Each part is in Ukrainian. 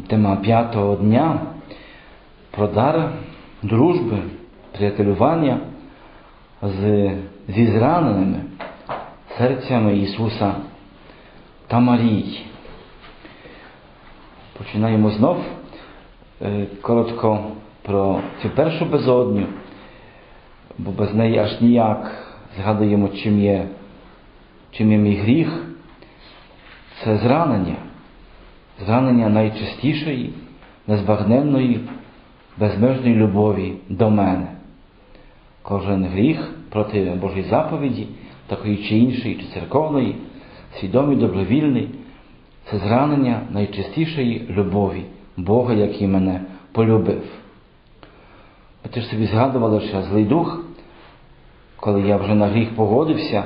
тема п'ятого дня про дар дружби, приятелювання з, зі зраненими серцями Ісуса та Марії. Починаємо знов е, коротко про цю першу безодню, бо без неї аж ніяк згадуємо, чим є, чим є мій гріх. Це зранення, зранення найчистішої, незбагненної, безмежної любові до мене. Кожен гріх проти Божої заповіді, такої чи іншої, чи церковної, свідомий, добровільний, це зранення найчистішої любові Бога, який мене полюбив. Ми теж собі згадували, що злий дух, коли я вже на гріх погодився,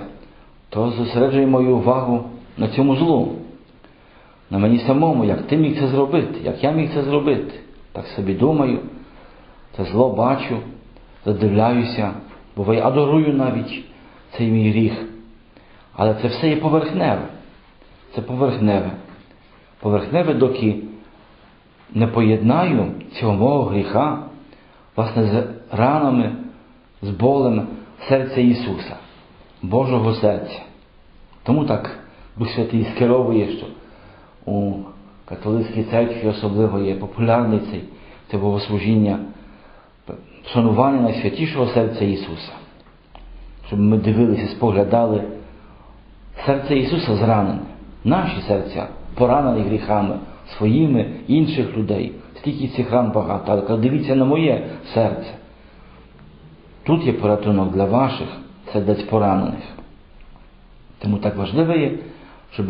то зосереджує мою увагу на цьому злу, на мені самому, як ти міг це зробити, як я міг це зробити. Так собі думаю, це зло бачу, задивляюся, буває, адорую навіть цей мій гріх. Але це все є поверхневе. Це поверхневе. Поверхневе, доки не поєднаю цього мого гріха, власне, з ранами, з болем серця Ісуса, Божого серця. Тому так Дух Святий скеровує, що у католицькій церкві особливо є популярний цей, це богослужіння, шанування найсвятішого серця Ісуса. Щоб ми дивилися, споглядали серце Ісуса зранене, наші серця поранені гріхами своїми інших людей. Стільки цих ран багато, але дивіться на моє серце. Тут є порятунок для ваших сердець поранених. Тому так важливо є, щоб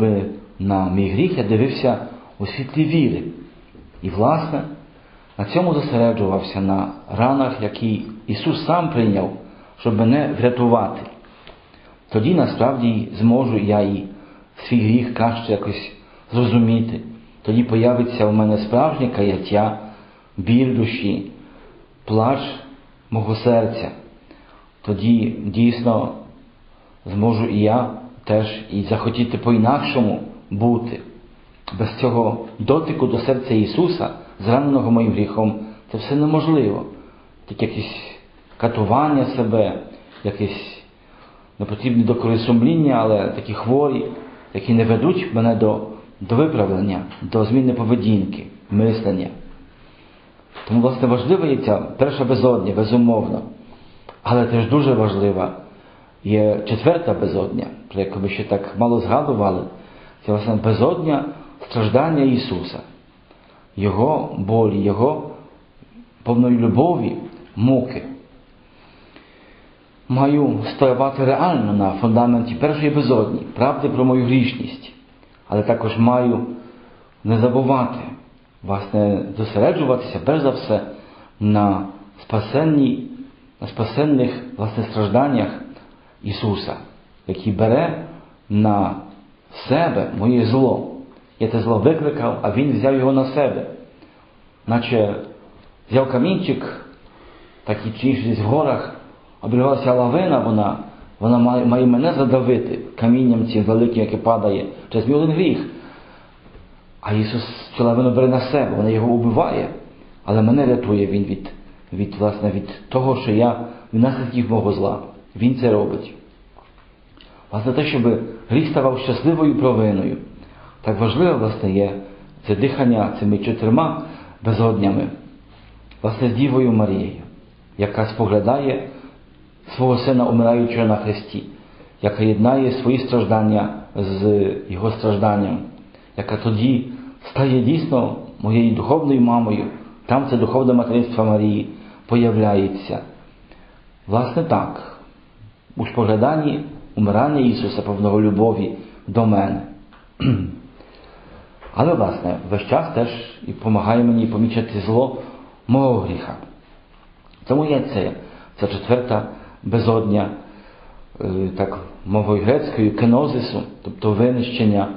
на мій гріх я дивився у світлі віри. І, власне, на цьому зосереджувався на ранах, які Ісус сам прийняв, щоб мене врятувати. Тоді насправді зможу я і свій гріх краще якось зрозуміти. Тоді появиться у мене справжнє каяття, біль душі, плач мого серця. Тоді дійсно зможу і я теж і захотіти по-інакшому бути. Без цього дотику до серця Ісуса, зраненого моїм гріхом, це все неможливо. Тільки якесь катування себе, якесь непотрібне докори сумління, але такі хворі, які не ведуть мене до, до виправлення, до зміни поведінки, мислення. Тому, власне, важлива є ця перша безодня, безумовно. Але теж дуже важлива є четверта безодня, про яку ми ще так мало згадували, це власне безодня страждання Ісуса, Його болі, Його повної любові, муки. Маю стояти реально на фундаменті першої безодні, правди про мою грішність, але також маю не забувати, власне, зосереджуватися перш за все на спасенні, на спасенних власне стражданнях Ісуса, який бере на себе моє зло. Я те зло викликав, а Він взяв його на себе. Наче взяв камінчик, такий чи інший десь в горах, обірвалася лавина, вона вона має, мене задавити камінням цим великим, яке падає, через мій один гріх. А Ісус цю лавину бере на себе, вона його убиває, але мене рятує Він від, від, власне, від того, що я від наслідків мого зла. Він це робить. Власне, те, щоб гріх ставав щасливою провиною. Так важливо, власне, є це дихання цими чотирма безоднями, власне, з Дівою Марією, яка споглядає свого сина, умираючого на Христі, яка єднає свої страждання з Його стражданням, яка тоді стає дійсно моєю духовною мамою, там це духовне материнство Марії появляється. Власне так, у спогляданні умирання Ісуса повного любові до мене. Але, власне, весь час теж і допомагає мені помічати зло мого гріха. Тому є це, ця четверта безодня, так мовою грецькою, кенозису, тобто винищення,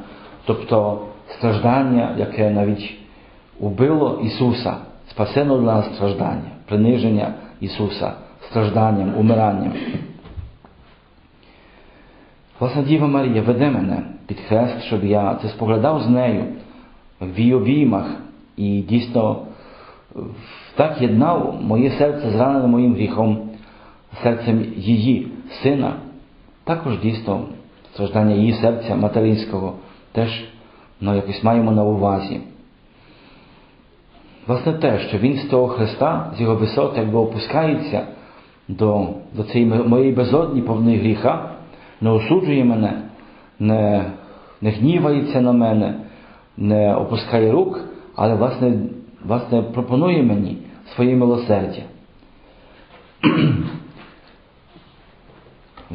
тобто страждання, яке навіть убило Ісуса, спасено для нас страждання, приниження Ісуса, стражданням, умиранням. Власне, Діва Марія веде мене під хрест, щоб я це споглядав з нею в її обіймах і дійсно так єднав моє серце зранене моїм гріхом, серцем її сина, також дійсно страждання її серця материнського теж ну, якось маємо на увазі. Власне те, що Він з того Христа, з його висоти, якби опускається до до цієї моєї безодні повної гріха, не осуджує мене, не, не гнівається на мене, не опускає рук, але власне, власне пропонує мені своє милосердя.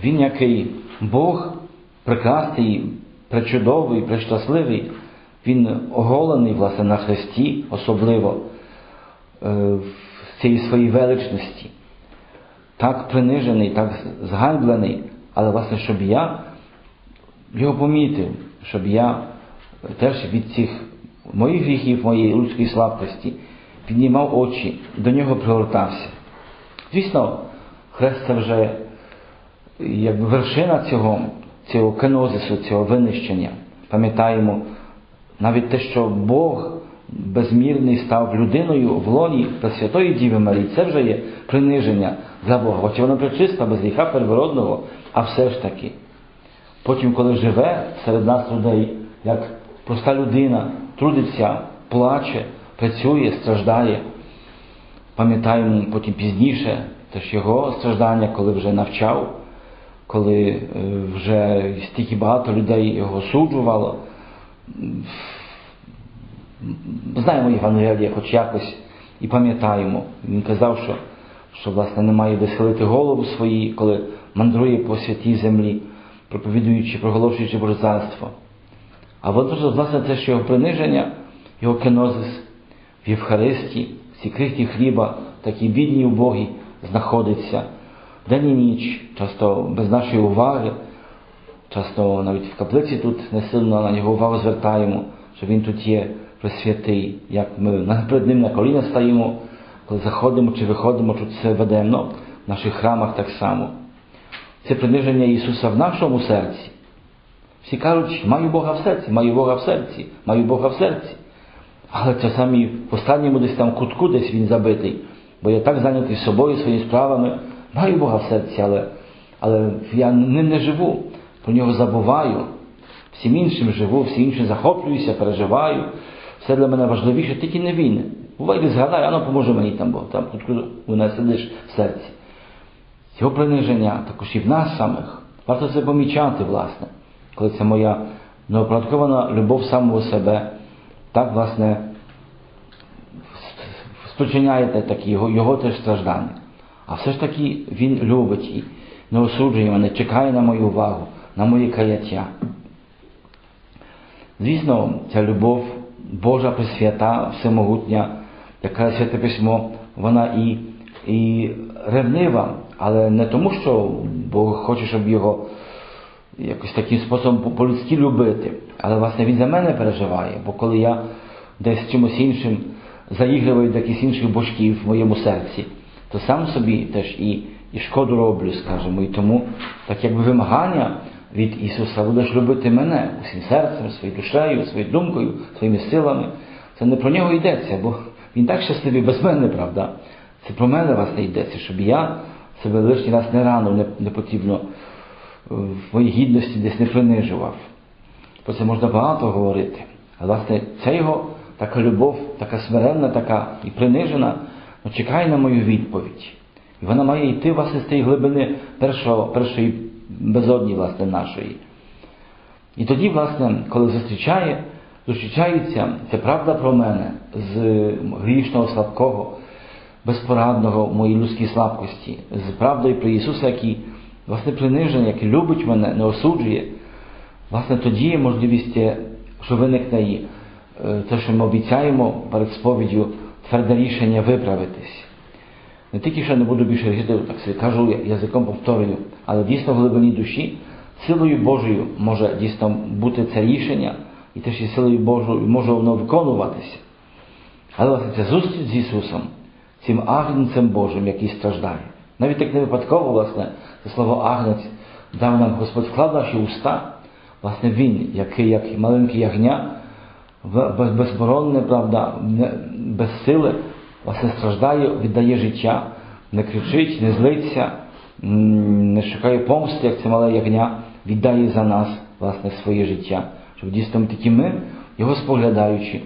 Він, який Бог прекрасний, пречудовий, прещасливий, він оголений, власне, на Христі, особливо е, в цій своїй величності, так принижений, так зганьблений, але, власне, щоб я його помітив, щоб я теж від цих моїх гріхів, моєї людської слабкості піднімав очі, до нього пригортався. Звісно, хрест це вже якби вершина цього, цього кенозису, цього винищення. Пам'ятаємо навіть те, що Бог безмірний став людиною в лоні Пресвятої Діви Марії, це вже є приниження за Бога. Хоча вона причиста, без гріха первородного, а все ж таки. Потім, коли живе серед нас людей, як проста людина, трудиться, плаче, працює, страждає. Пам'ятаємо потім пізніше теж його страждання, коли вже навчав, коли вже стільки багато людей його суджувало. Знаємо Євангелія хоч якось і пам'ятаємо. Він казав, що що власне немає де схилити голову свої, коли мандрує по святій землі, проповідуючи, проголошуючи Боже. А от власне це що його приниження, його кенозис в Євхаристії, в цій крихті хліба, такі бідні убогі, знаходиться день і ніч, часто без нашої уваги. Часто навіть в каплиці тут не сильно на нього увагу звертаємо, що він тут є пресвятий, як ми перед ним на коліна стаємо, коли заходимо чи виходимо, чи це ведемо в наших храмах так само. Це приниження Ісуса в нашому серці. Всі кажуть, маю Бога в серці, маю Бога в серці, маю Бога в серці. Але часами в останньому десь там кутку десь він забитий, бо я так зайнятий собою, своїми справами, маю Бога в серці, але але я ним не живу про нього забуваю, всім іншим живу, всім іншим захоплююся, переживаю. Все для мене важливіше, тільки не він. Бувай, згадай, ано поможе мені там Бог, там тут вона сидиш в серці. Цього приниження також і в нас самих. Варто це помічати, власне, коли це моя неоподаткова любов самого себе, так, власне, спричиняєте такі його, його теж страждання. А все ж таки він любить і не осуджує мене, чекає на мою увагу на моє каяття. Звісно, ця любов Божа Пресвята, Всемогутня, яка святе письмо, вона і і ревнива, але не тому, що Бог хоче, щоб його якось таким способом по-людськи любити, але власне він за мене переживає, бо коли я десь чимось іншим заігриваю до якихось інших божків в моєму серці, то сам собі теж і і шкоду роблю, скажімо, і тому так якби вимагання від Ісуса будеш любити мене усім серцем, своєю душею, своєю думкою, своїми силами. Це не про нього йдеться, бо він так щасливий без мене, правда. Це про мене власне йдеться, щоб я себе лишній раз не рано не, не потрібно в моїй гідності десь не принижував. Про це можна багато говорити. А власне, ця його така любов, така смиренна, така і принижена, ну, чекає на мою відповідь. І вона має йти власне з тієї глибини першого, першої безодні власне, нашої. І тоді, власне, коли зустрічає, зустрічається ця правда про мене з грішного, слабкого, безпорадного в моїй людській слабкості, з правдою про Ісуса, який власне принижений, який любить мене, не осуджує, власне, тоді є можливість, що виникне е, те, що ми обіцяємо перед сповіддю, тверде рішення виправитись. Не тільки що не буду більше грішити, так собі кажу, язиком повторюю, але дійсно в глибині душі силою Божою може дійсно бути це рішення, і теж і силою Божою може воно виконуватися. Але власне ця зустріч з Ісусом, цим агнцем Божим, який страждає. Навіть так не випадково, власне, це слово агнець дав нам Господь вклав наші уста, власне, Він, який, як маленький ягня, безборонне, правда, без сили, власне, страждає, віддає життя, не кричить, не злиться, не шукає помсти, як це мале ягня, віддає за нас, власне, своє життя. Щоб дійсно такі ми, його споглядаючи,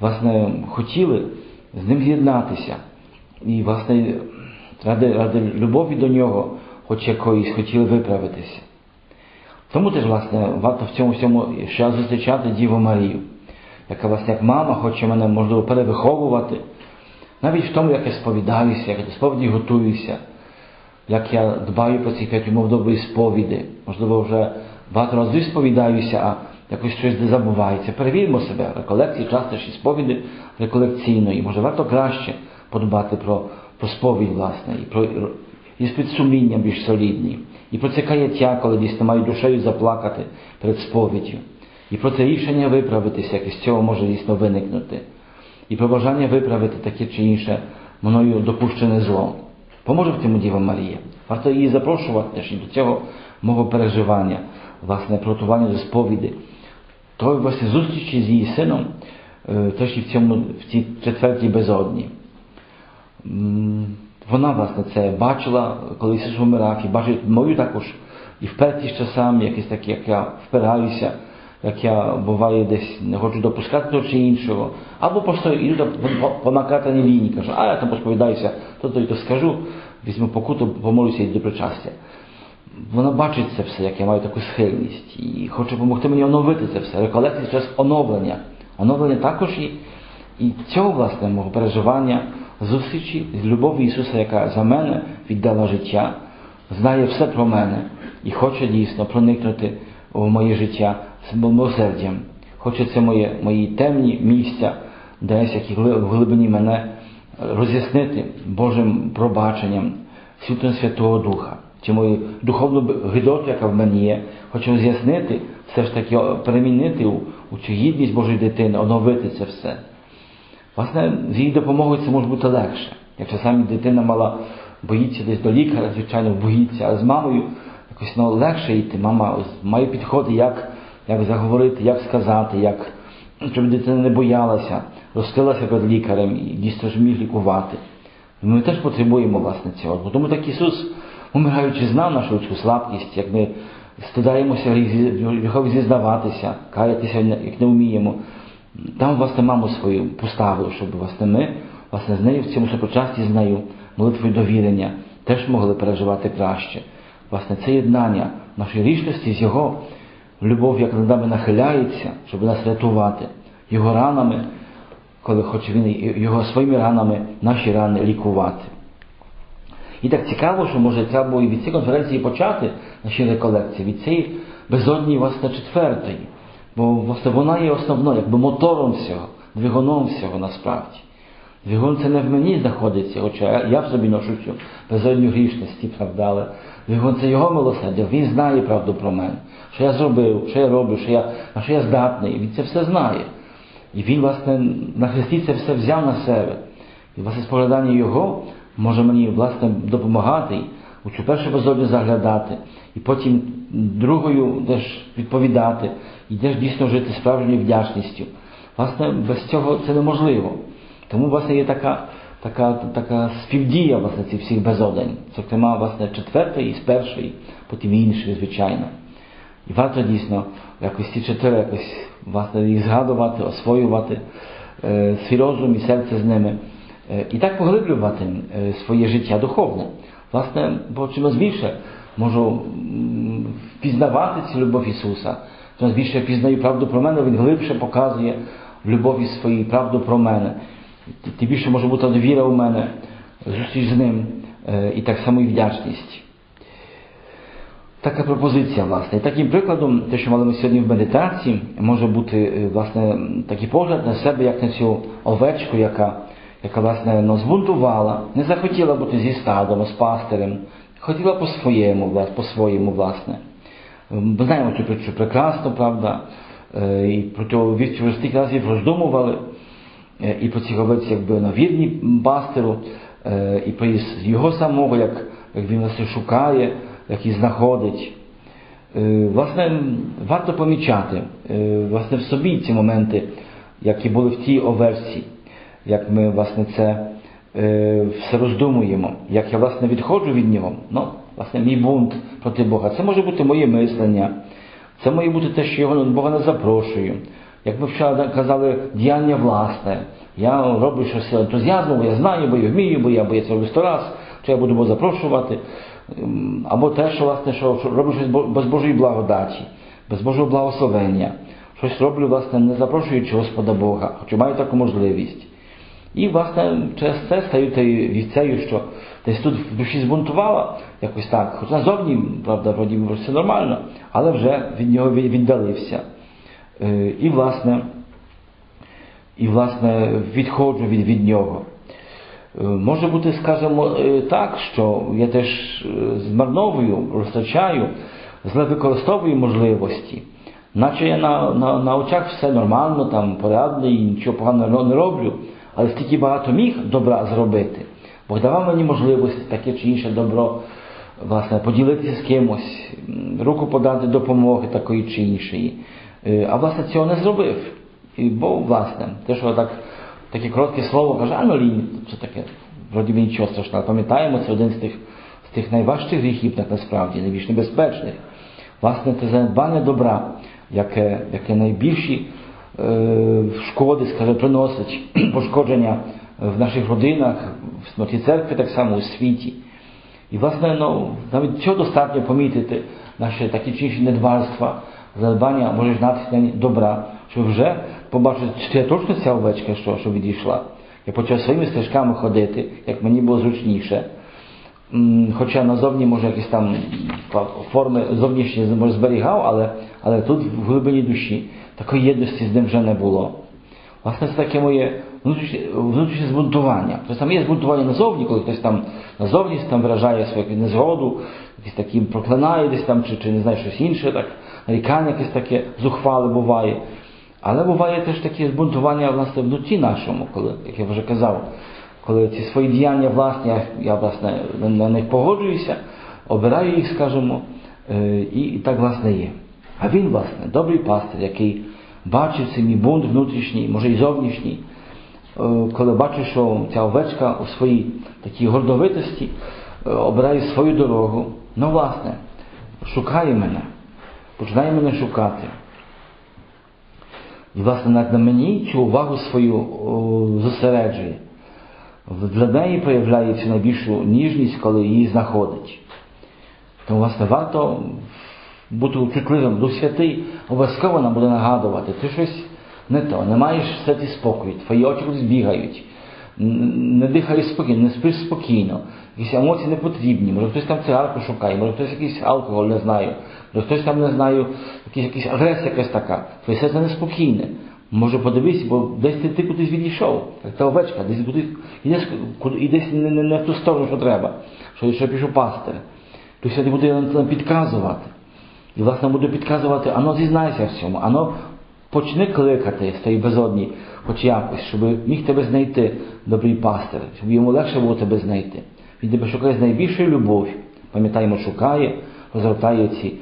власне, хотіли з ним з'єднатися. І, власне, ради, ради любові до нього, хоч якоїсь, хотіли виправитися. Тому теж, власне, варто в цьому всьому ще зустрічати Діву Марію, яка, власне, як мама хоче мене, можливо, перевиховувати, навіть в тому, як я сповідаюся, як я до сповіді готуюся, як я дбаю про ці п'ять умов доброї сповіди. Можливо, вже багато разів сповідаюся, а якось щось де забувається. Перевіримо себе, реколекції, частіші сповіди реколекційної. Може, варто краще подбати про, про сповідь, власне, і про і підсумлінням більш солідні. І про це каяття, коли дійсно маю душею заплакати перед сповіддю. І про це рішення виправитися, яке з цього може дійсно виникнути. І про бажання виправити таке чи інше мною допущене зло. Поможе в цьому Діва Марія. Варто її запрошувати теж і до цього мого переживання, власне, приготування до сповіді. То власне зустрічі з її сином, е, теж і в цьому в цій четвертій безодні. Вона, власне, це бачила, коли Ісус вмирав, і бачить мою також і впертість часами, якісь такі, як я впираюся, як я буває десь не хочу допускати того чи іншого, або просто іду по накатаній лінії, кажу, а я там посповідаюся, то то й то скажу, візьму покуту, помолюся і до причастя. Вона бачить це все, як я маю таку схильність, і хоче допомогти мені оновити це все. Реколекція через оновлення. Оновлення також і, і цього, власне, мого переживання, зустрічі з любов'ю Ісуса, яка за мене віддала життя, знає все про мене і хоче дійсно проникнути у моє життя з милосердям. Хоче це моє, мої темні місця, десь які в глибині мене роз'яснити Божим пробаченням, світлом Святого Духа, чи мою духовну гидоту, яка в мені є, хочу роз'яснити, все ж таки перемінити у, у цю гідність Божої дитини, оновити це все. Власне, з її допомогою це може бути легше. Як часами дитина мала боїться десь до лікаря, звичайно, боїться, але з мамою якось ну, легше йти. Мама має підходи, як, як заговорити, як сказати, як, щоб дитина не боялася, розкрилася перед лікарем і дійсно ж міг лікувати. Ми теж потребуємо власне цього. Тому так Ісус, умираючи, знав нашу цю слабкість, як ми стидаємося гріхові зізнаватися, каятися, як не вміємо. Там, власне, маму свою поставив, щоб власне, ми власне, з нею в цьому сопричасті з нею, молитвою довірення, теж могли переживати краще. Власне, це єднання нашої річності з Його любов, як над нами нахиляється, щоб нас рятувати, Його ранами, коли хоче Він Його своїми ранами наші рани лікувати. І так цікаво, що може треба було і від цієї конференції почати наші реколекції, від цієї безодній, власне, четвертої. Бо власне вона є основною, якби мотором всього, двигуном всього насправді. Двигун це не в мені знаходиться, хоча я, в собі ношу цю безодню грішності, правда, але двигун це його милосердя, він знає правду про мене, що я зробив, що я роблю, що я, на що я здатний, він це все знає. І він, власне, на Христі це все взяв на себе. І власне споглядання його може мені власне допомагати у цю першу безодню заглядати, і потім другою теж відповідати, і теж дійсно жити справжньою вдячністю. Власне, без цього це неможливо. Тому, власне, є така, така, така співдія власне, цих всіх безодень. Зокрема, власне, четвертої з першої, потім іншої, звичайно. І варто дійсно якось ці чотири якось власне їх згадувати, освоювати е, свій розум і серце з ними. Е, і так поглиблювати е, своє життя духовне. Власне, бо чимось більше можу впізнавати цю любов Ісуса. Чимось більше пізнаю правду про мене, Він глибше показує в любові своїй правду про мене. Тим більше може бути довіра у мене, зустріч з ним е, і так само і вдячність. Така пропозиція, власне. І таким прикладом, те, що мали ми сьогодні в медитації, може бути е, власне такий погляд на себе, як на цю овечку, яка, яка власне, ну, збунтувала, не захотіла бути зі стадом, з пастирем, хотіла по-своєму, власне, по-своєму, власне. Ми знаємо цю притчу прекрасно, правда, Е, і про цього вірчого стільки разів роздумували, Е, і про цих овець, якби на вірні пастиру, е, і про його самого, як, він нас шукає, як і знаходить. Власне, варто помічати власне, в собі ці моменти які були в тій оверсі, як ми власне це е, все роздумуємо, як я власне відходжу від нього. Ну, власне, мій бунт проти Бога. Це може бути моє мислення, це може бути те, що його Бога не запрошую. Як ми вчора казали, діяння власне. Я роблю щось ентузіазмом, я знаю, бо я вмію, бо я бо я це роблю сто раз, що я буду Бога запрошувати. Або те, що власне, що роблю щось без Божої благодаті, без Божого благословення. Щось роблю, власне, не запрошуючи Господа Бога, хоча маю таку можливість. І, власне, через це стаю тією вівцею, що десь тут в душі збунтувала, якось так. Хоч назовні, правда, вроді все нормально, але вже від нього віддалився. І, власне, і, власне, відходжу від, від нього. Може бути, скажімо, так, що я теж змарновую, розтрачаю, зле використовую можливості, наче я на на, на очах все нормально, там, порядно і нічого поганого не роблю, але стільки багато міг добра зробити. Бог давав мені можливості таке чи інше добро власне, поділитися з кимось, руку подати допомоги такої чи іншої. А власне цього не зробив. І бо, власне, те, що так, таке коротке слово каже, а ну лінь, це таке, вроді би нічого страшного. Пам'ятаємо, це один з тих з тих найважчих гріхів, так насправді, найбільш небезпечних. Власне, це занедбання добра, яке яке найбільші е, шкоди, скаже, приносить пошкодження в наших родинах, в смерті церкви, так само у світі. І, власне, ну, навіть цього достатньо помітити наші такі чи інші недбальства, занедбання, може знати добра, щоб вже побачити, чи я точно ця овечка, що, що відійшла. Я почав своїми стежками ходити, як мені було зручніше. Хоча назовні, може, якісь там форми зовнішні може, зберігав, але але тут в глибині душі такої єдності з ним вже не було. Власне, це таке моє внутрішнє, внутрішнє збунтування. Тобто там є збунтування назовні, коли хтось там назовні там виражає свою незгоду, якісь такі проклинає десь там, чи, чи не знаю, щось інше, так, нарікання якесь таке зухвале буває. Але буває теж таке збунтування власне в душі нашому, коли, як я вже казав, коли ці свої діяння власні, я, власне на них погоджуюся, обираю їх, скажімо, і, і так власне є. А він, власне, добрий пастир, який бачив цей мій бунт внутрішній, може і зовнішній, коли бачу, що ця овечка у своїй такій гордовитості обирає свою дорогу, ну, власне, шукає мене, починає мене шукати. І, власне, навіть на мені цю увагу свою о, зосереджує. Для неї проявляє цю найбільшу ніжність, коли її знаходить. Тому, власне, варто бути чутливим, Дух Святий обов'язково нам буде нагадувати, ти щось не то, не маєш в серці спокою, твої очі кудись бігають, не дихаєш спокійно, не спиш спокійно, якісь емоції не потрібні, може хтось там цигарку шукає, може хтось якийсь алкоголь не знає, може хтось там не знаю, якийсь, якийсь агресія якась така, твоє серце неспокійне. Може подивись, бо десь ти, ти кудись відійшов, як та овечка, десь кудись, ідеш, і десь не, не, не в ту сторону, що треба, що, що пішов пастир. То Святий буде нам підказувати. І, власне, буде підказувати, ано зізнайся в цьому, ано почни кликати з тієї безодні, хоч якось, щоб міг тебе знайти, добрий пастир, щоб йому легше було тебе знайти. Він тебе шукає з найбільшою любов'ю. Пам'ятаємо, шукає, розгортає ці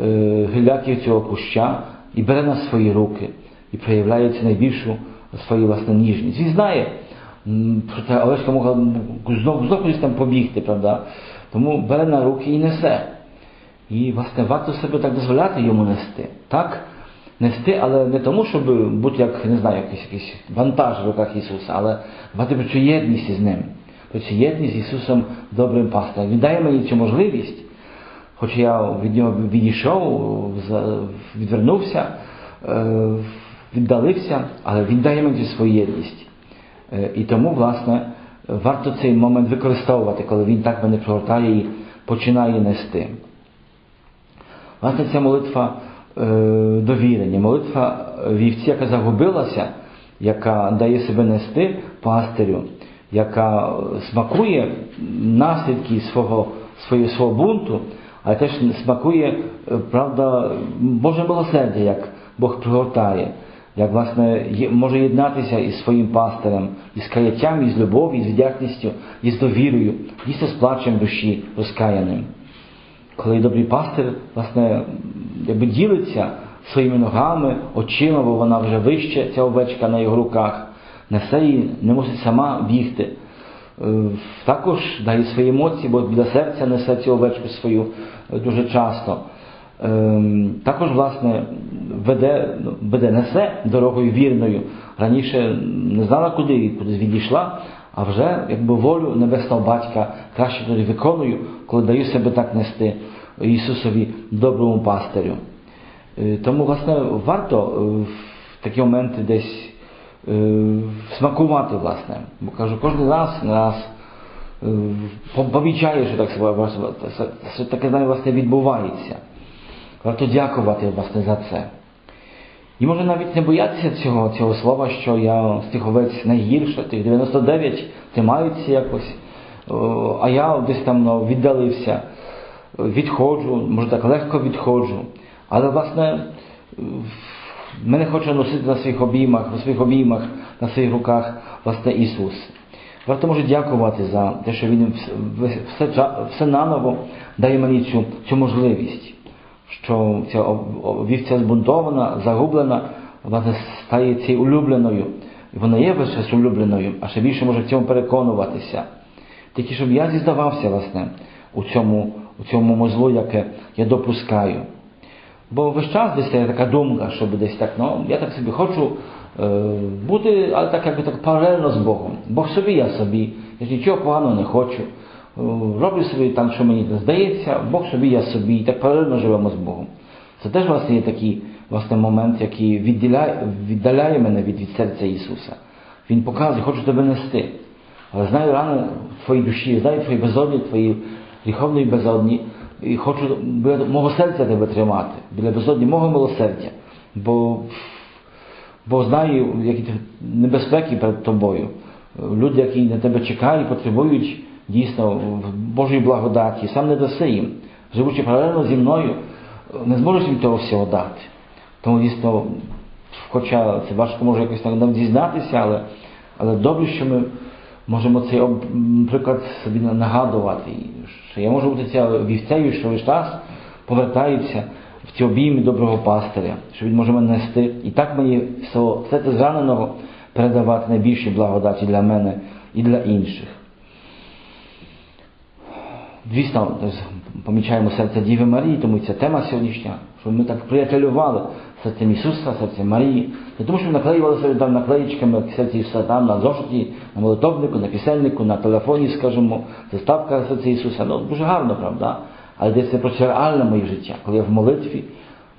е, гіляки цього куща і бере на свої руки і проявляє цю найбільшу свою власну ніжність. Він знає, що та Олешка могла знову знову там побігти, правда? Тому бере на руки і несе. І, власне, варто себе так дозволяти йому нести. Так? Нести, але не тому, щоб бути як, не знаю, якийсь якийсь вантаж в руках Ісуса, але мати про цю єдність із Ним, про цю єдність з Ісусом добрим пастором. Він дає мені цю можливість, хоч я від нього відійшов, відвернувся, віддалився, але Він дає мені свою єдність. І тому, власне, варто цей момент використовувати, коли Він так мене пригортає і починає нести. Власне, ця молитва е, довірення, молитва вівці, яка загубилася, яка дає себе нести пастирю, яка смакує наслідки свого свого, свого бунту, а теж смакує, правда, Боже милосердя, як Бог пригортає, як власне може єднатися із своїм пастирем, із каяттям, із любов'ю, із вдячністю, із довірою, дійсно з плачем душі розкаяним коли добрий пастир власне, якби ділиться своїми ногами, очима, бо вона вже вище, ця овечка на його руках, несе її, не мусить сама бігти. Е, Також дає свої емоції, бо біля серця несе цю овечку свою е, дуже часто. Ем, Також, власне, веде, ну, веде, несе дорогою вірною. Раніше не знала, куди, кудись відійшла, а вже якби волю небесного батька краще тоді виконую, коли даю себе так нести Ісусові доброму пастирю. Е, Тому, власне, варто е, в такі моменти десь е, смакувати, власне. Бо кажу, кожен раз не раз е, по- помічаю, що так таке знаю, власне, відбувається. Варто дякувати власне за це. І може навіть не боятися цього, цього слова, що я тих найгірше, тих 99 тримаються якось, а я десь там віддалився, відходжу, може так легко відходжу. Але власне мене хоче носити на своїх обіймах, на своїх обіймах, на своїх руках власне Ісус. Варто може дякувати за те, що Він вс- все, все наново дає мені цю, цю можливість що ця вівця збунтована, загублена, власне, стає цією улюбленою. І вона є час улюбленою, а ще більше може в цьому переконуватися. Тільки щоб я зіздавався, власне, у цьому, у цьому злу, яке я допускаю. Бо весь час десь є така думка, щоб десь так, ну, я так собі хочу е, бути, але так якби так паралельно з Богом. Бог собі, я собі. Я ж нічого поганого не хочу. Роблю собі там, що мені здається, Бог собі, я собі, і так паралельно живемо з Богом. Це теж власне є такий власне, момент, який відділяє, віддаляє мене від, від серця Ісуса. Він показує, хочу тебе нести. Але знаю рани в твоїй душі, знаю твої безодні, твої гріховної безодні, і хочу біля мого серця тебе тримати, біля безодні мого милосердя. Бо, бо знаю, які небезпеки перед тобою. Люди, які на тебе чекають, потребують дійсно в Божої благодаті, сам не даси їм. Живучи паралельно зі мною, не зможеш їм того всього дати. Тому дійсно, хоча це важко може якось так нам дізнатися, але, але добре, що ми можемо цей приклад собі нагадувати, що я можу бути ця вівцею, що весь час повертається в ці обійми доброго пастиря, що він може мене нести. І так мені все, все це зраненого передавати найбільші благодаті для мене і для інших. Звісно, помічаємо серце Діви Марії, тому ця тема сьогоднішня, що ми так приятелювали серцем Ісуса, серцем Марії. Не тому, що ми наклеювали собі там наклеїчками серце Ісуса там на зошиті, на молитовнику, на пісельнику, на телефоні, скажімо, заставка серця Ісуса. Ну, дуже гарно, правда? Але йдеться про це реальне моє життя, коли я в молитві,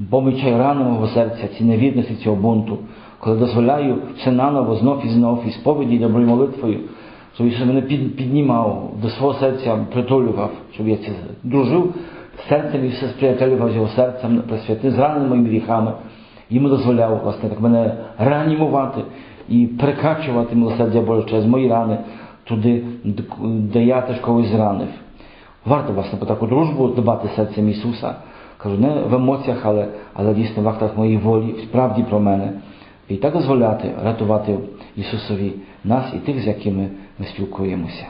помічаю рану мого серця, ці невірності, цього бунту, коли дозволяю все наново, знов і знов, і сповіді, доброю молитвою, Ісус мене під, піднімав, до свого серця притулював, щоб я це дружив з серцем і все сприятелював з його серцем, присвятив зраненими моїми гріхами. Йому дозволяв, власне, так мене реанімувати і перекачувати милосердя Боже через мої рани туди, де я теж когось зранив. Варто, власне, про таку дружбу дбати серцем Ісуса. Кажу, не в емоціях, але, але дійсно в актах моєї волі, справді про мене. І так дозволяти рятувати Ісусові нас і тих, з якими ми спілкуємося.